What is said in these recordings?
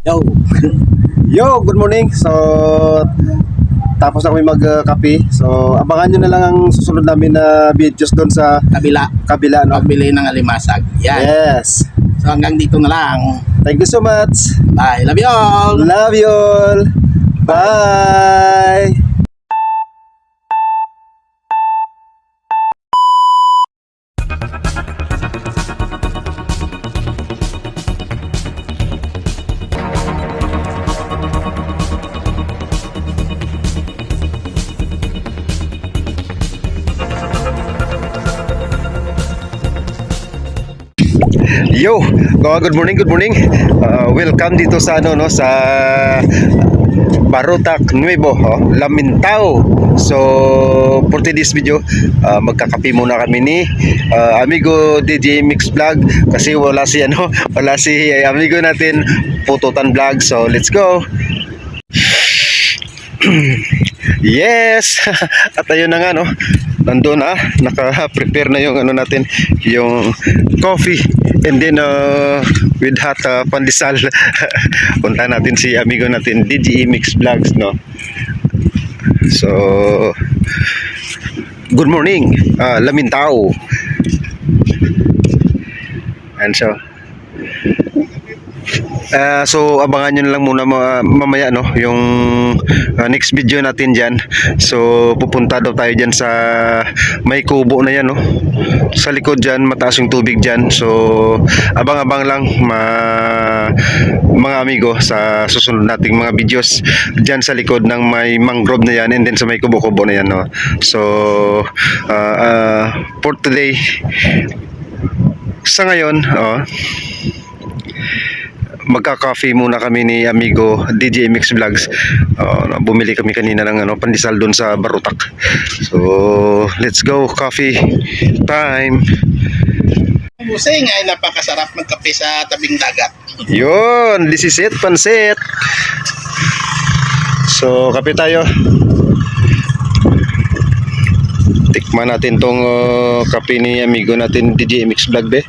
Yo. Yo, good morning. So, tapos na kami magkape. So, abangan nyo na lang ang susunod namin na videos doon sa Kabila. kabila. No? Pagbili ng alimasag. Yan. Yes. So hanggang dito na lang. Thank you so much. Bye. Love you all. Love you all. Bye. Yo, uh, good morning, good morning. Uh, welcome dito sa ano no sa Barotac Nuevo, oh, Lamintao. So, for today's video, uh, magkakape muna kami ni uh, amigo DJ Mix Vlog kasi wala si ano, wala si uh, amigo natin Pututan Vlog. So, let's go. Yes! At ayun na nga no, nandun na, naka-prepare na yung ano natin, yung coffee and then uh, with hot uh, pandesal. Punta natin si amigo natin, DGE Mix Vlogs no. So, good morning, uh, Lamintao. And so, Ah, so abangan nyo lang muna ma- mamaya no yung ah, next video natin diyan. So pupunta daw tayo diyan sa may kubo na yan no. Sa likod diyan mataas yung tubig diyan. So abang-abang lang ma mga amigo sa susunod nating mga videos diyan sa likod ng may mangrove na yan and then sa may kubo-kubo na yan no. So ah, ah, for today sa ngayon oh magka-coffee muna kami ni amigo DJ MX Vlogs. Uh, bumili kami kanina ng ano, pandesal doon sa Barutak. So, let's go coffee time. Busing ay napakasarap magkape sa tabing dagat. Yun, this is it, pansit. So, kape tayo. Tikman natin tong uh, kape ni amigo natin DJ MX Vlog be.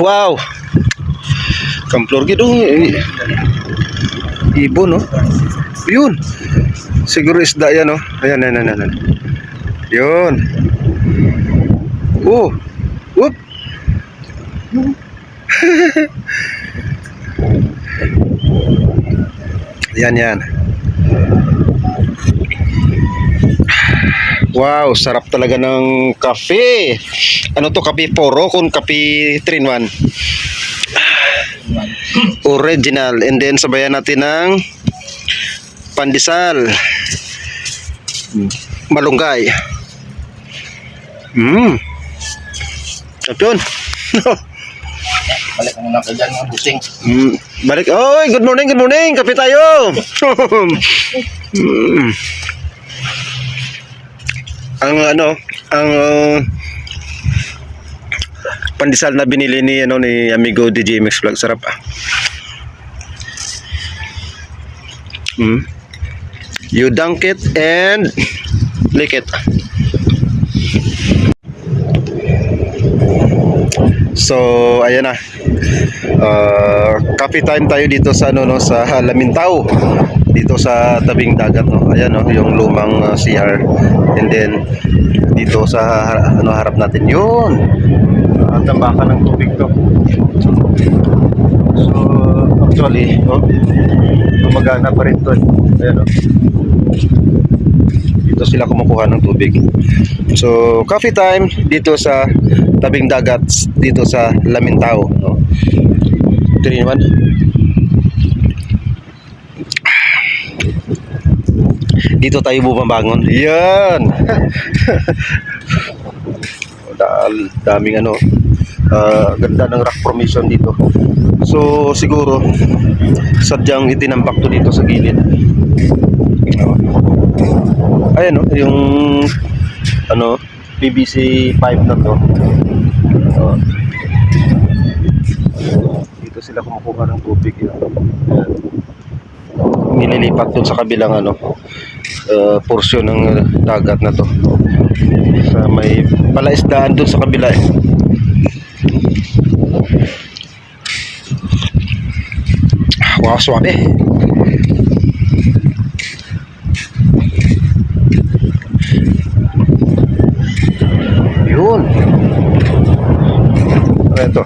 Wow! Kamplor gitu. Ibo no. Yun. Siguro isda yan no. Ayan, ayan, ayan, ayan. Yun. Oh. Whoop. yan, yan. Wow, sarap talaga ng kape. Ano to, kape poro kung kape 3 in 1? Original. And then sabayan natin ng pandesal. Malunggay. Mm yun. Balik mo na ka dyan mga busing. mm. balik. Oy good morning good morning. Kape tayo. Mm. ang ano ang uh, pandesal na binili ni ano ni amigo DJ Mix Vlog sarap ah. Mm. You dunk it and lick it. So, ayan na. Uh, coffee time tayo dito sa ano no sa Lamintao. Dito sa tabing dagat no. Ayan no, yung lumang uh, CR. And then dito sa ano harap natin 'yun. Uh, tambakan ng tubig to. So, actually, oh, gumagana pa rin to. eh. Ayan oh. Dito sila kumukuha ng tubig. So, coffee time dito sa tabing dagat dito sa Lamintao, no. Ito naman. Dito tayo bumabangon. Yan. Daming ano ah, ganda ng rock formation dito. So siguro sadyang itinambak to dito sa gilid. Oh. Ayan no, yung ano PVC pipe na to. Oh. Dito sila kumukuha ng tubig yun. Nililipat dun sa kabilang ano uh, portion ng uh, dagat na to. Sa may palaisdaan dun sa kabila eh. Wow, suabe. Yun. Ano ito?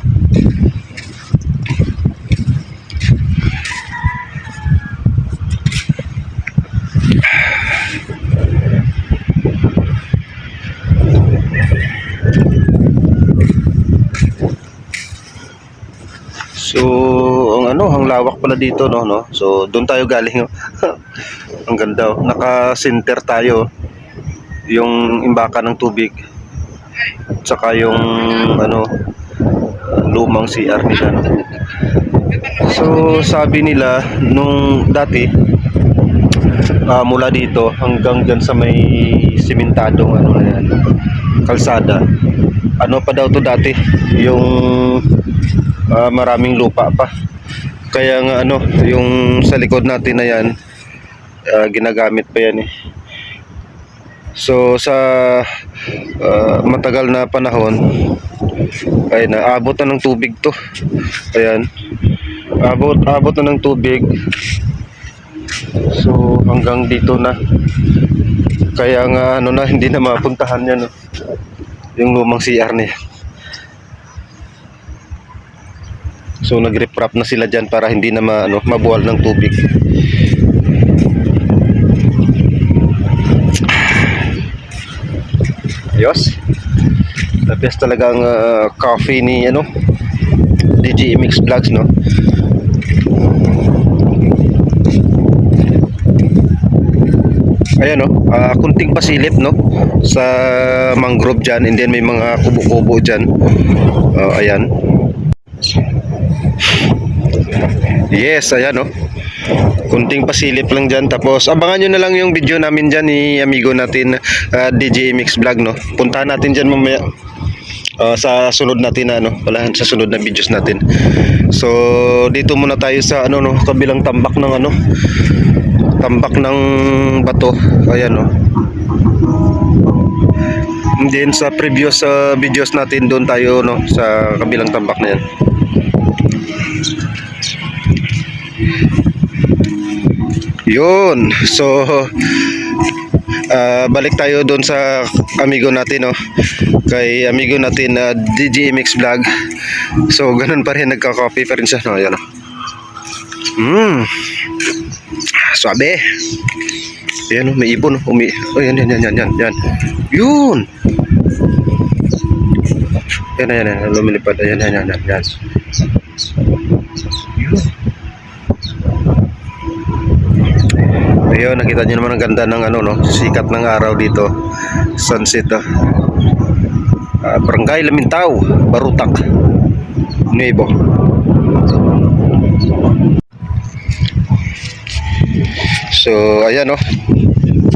So, ang ano, ang lawak pala dito, no, no. So, doon tayo galing. oh. ang ganda, oh. Naka-center tayo. Yung imbakan ng tubig. Tsaka yung ano, lumang CR nila, no. So, sabi nila nung dati ah, mula dito hanggang dyan sa may simentadong ano na yan, kalsada. Ano pa daw to dati? Yung ah, maraming lupa pa. Kaya nga ano, yung sa likod natin na yan, ah, ginagamit pa yan eh. So sa ah, matagal na panahon, ay naabot na ng tubig to. Ayan. Abot, abot na ng tubig. So hanggang dito na. Kaya nga ano na, hindi na mapuntahan yan. No? Yung lumang CR niya. So nag-reprap na sila diyan para hindi na ma, ano, mabuwal ng tubig. Ayos. The best talaga ang ah, coffee ni ano DJ Mix Vlogs no. Ayan no, ah, kunting pasilip no sa mangrove diyan and then may mga kubo-kubo diyan. Ah, ayan. Yes, ayan no. Kunting pasilip lang dyan. Tapos abangan nyo na lang yung video namin dyan ni amigo natin ah, DJ Mix Vlog no. Puntahan natin dyan mamaya. Ah, sa sunod natin na ano, wala sa sunod na videos natin. So dito muna tayo sa ano no, kabilang tambak ng ano, tambak ng bato. Ayan. And then sa previous ah, videos natin doon tayo no sa kabilang tambak na yan. Yun. So ah, balik tayo doon sa amigo natin no. Kay amigo natin na DJ MX Vlog. So ganun pa rin nagka-copy pa rin siya no. Ayan. Mm. Sabi. Ayan, oh, may ibon. oh. Umi oh, yan, yan, yan, yan, yan, yan. Yun. Yan, yan, yan. Lumilipad. Ayan, yan, yan, yan, yan. Yun. Ayun, nakita niyo naman ang ganda ng ano, no? Sikat ng araw dito. Sunset, ah. Ah, Barangay Lamintaw, Barutak. Nuevo. So, ayan, no?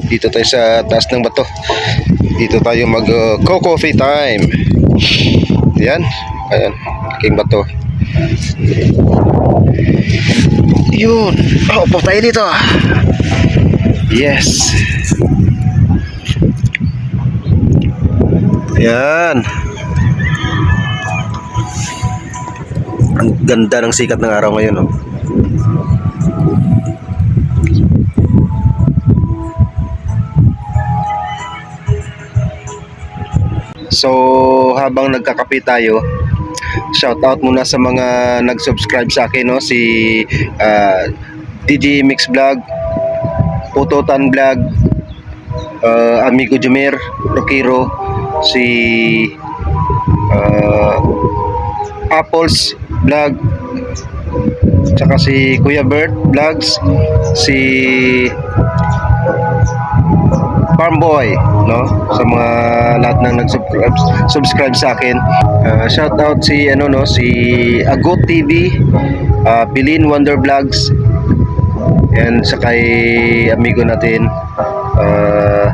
Dito tayo sa taas ng bato. Dito tayo mag uh, coffee time. Ayan. Ayan. King bato. Yun. Oh, tayo dito. Yes. Ayan. Ang ganda ng sikat ng araw ngayon, oh. So, habang nagkakape tayo, shout out muna sa mga nag-subscribe sa akin, no? Si ah, DJ Mix Vlog, Putotan Vlog, ah, Amigo Jumer, Rokiro, si ah, Apples Vlog, tsaka si Kuya Bert Vlogs, si Farm Boy, no? Sa mga lahat ng nag-subscribe subscribe sa akin. Uh, shout out si ano no, si Agot TV, uh, Pilin Wonder Vlogs, and sa kay amigo natin uh,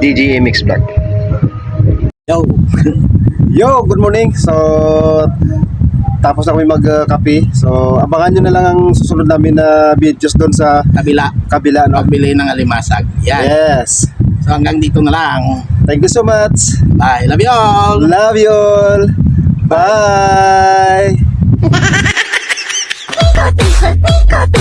DJ MX Vlog. Yo, Yo, good morning. So tapos na kami magkape. So abangan nyo na lang ang susunod namin na videos doon sa kabila. kabila no. Pagbili ng alimasag. Yan. Yes. So hanggang dito na lang. Thank you so much. Bye. Love you all. Love you all. Bye. 和那个